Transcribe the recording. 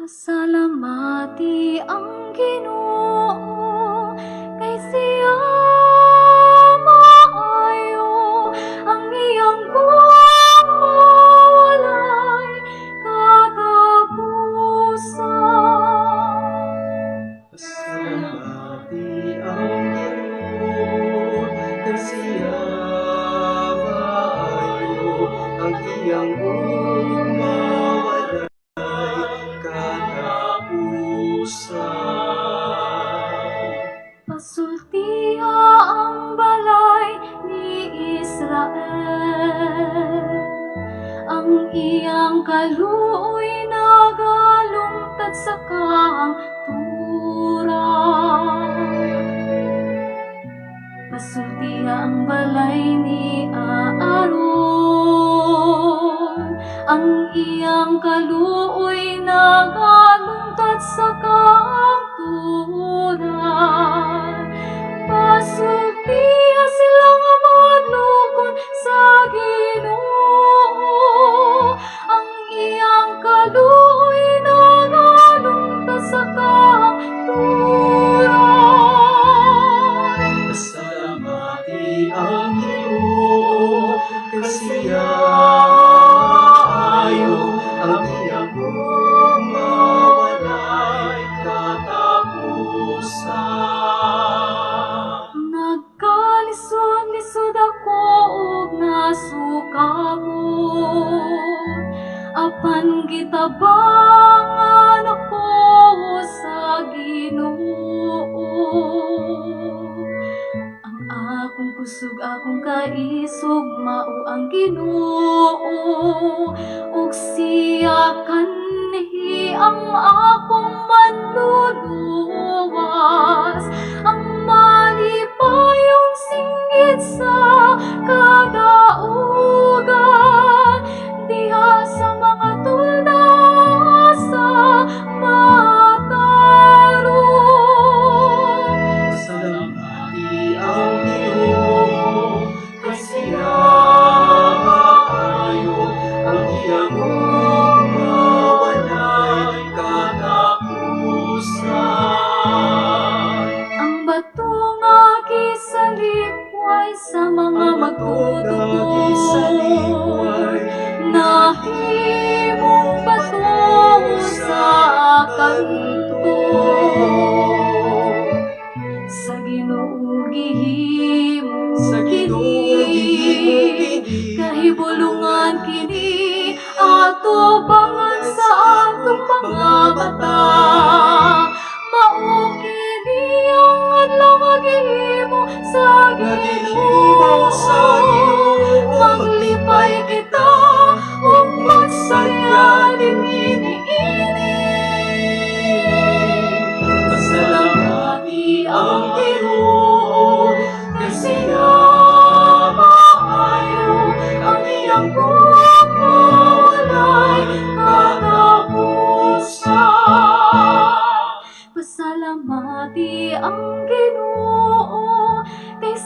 Pasalamati ang Ginoo kay siya maayo. Ang iyang walay katapusan. Pasalamati ang Ginoo kay siya maayo. Ang iyang mawalay Pasultiha ang balay ni Israel. Ang iyang kaluoy nagalungtad sa kaang Pasultiha ang balay ni Aaron. Ang iyang kaluoy nagalungtad sa pangitabang anak ko sa Ginoo. Ang akong kusog, akong kaisog, mao ang Ginoo. Og kanhi ang akong sa Ginoo gihim sa Ginoo gihim kahibulungan kini Ginoo, kay